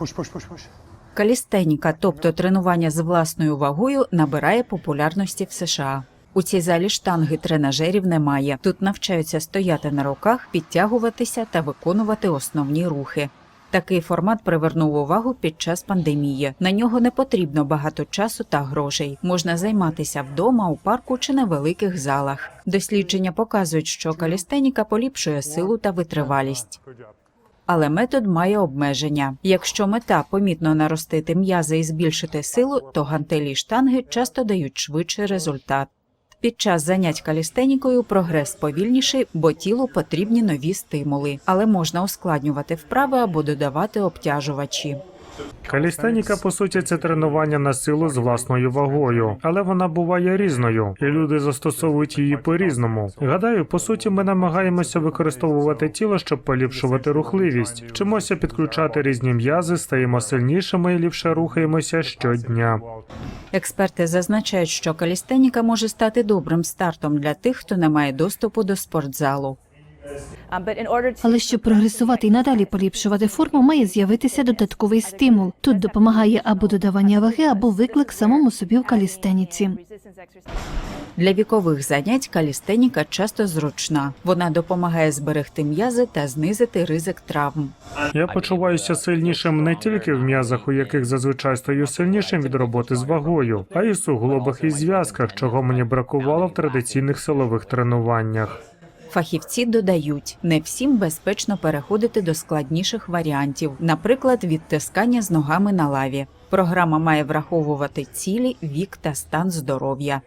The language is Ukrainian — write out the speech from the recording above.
Push, push, push, push. Калістеніка, тобто тренування з власною вагою, набирає популярності в США. У цій залі штанги тренажерів немає. Тут навчаються стояти на руках, підтягуватися та виконувати основні рухи. Такий формат привернув увагу під час пандемії. На нього не потрібно багато часу та грошей. Можна займатися вдома, у парку чи на великих залах. Дослідження показують, що калістеніка поліпшує силу та витривалість. Але метод має обмеження. Якщо мета помітно наростити м'язи і збільшити силу, то гантелі штанги часто дають швидший результат. Під час занять калістенікою прогрес повільніший, бо тілу потрібні нові стимули, але можна ускладнювати вправи або додавати обтяжувачі. Калістеніка, по суті, це тренування на силу з власною вагою, але вона буває різною, і люди застосовують її по-різному. Гадаю, по суті, ми намагаємося використовувати тіло, щоб поліпшувати рухливість. Вчимося підключати різні м'язи, стаємо сильнішими і ліпше рухаємося щодня. Експерти зазначають, що калістеніка може стати добрим стартом для тих, хто не має доступу до спортзалу. Um, Але щоб прогресувати і надалі поліпшувати форму, має з'явитися додатковий стимул. Тут допомагає або додавання ваги, або виклик самому собі в калістеніці. Для вікових занять калістеніка часто зручна. Вона допомагає зберегти м'язи та знизити ризик травм. Я почуваюся сильнішим не тільки в м'язах, у яких зазвичай стаю сильнішим від роботи з вагою, а й у суглобах і зв'язках, чого мені бракувало в традиційних силових тренуваннях. Фахівці додають, не всім безпечно переходити до складніших варіантів, наприклад, відтискання з ногами на лаві. Програма має враховувати цілі, вік та стан здоров'я.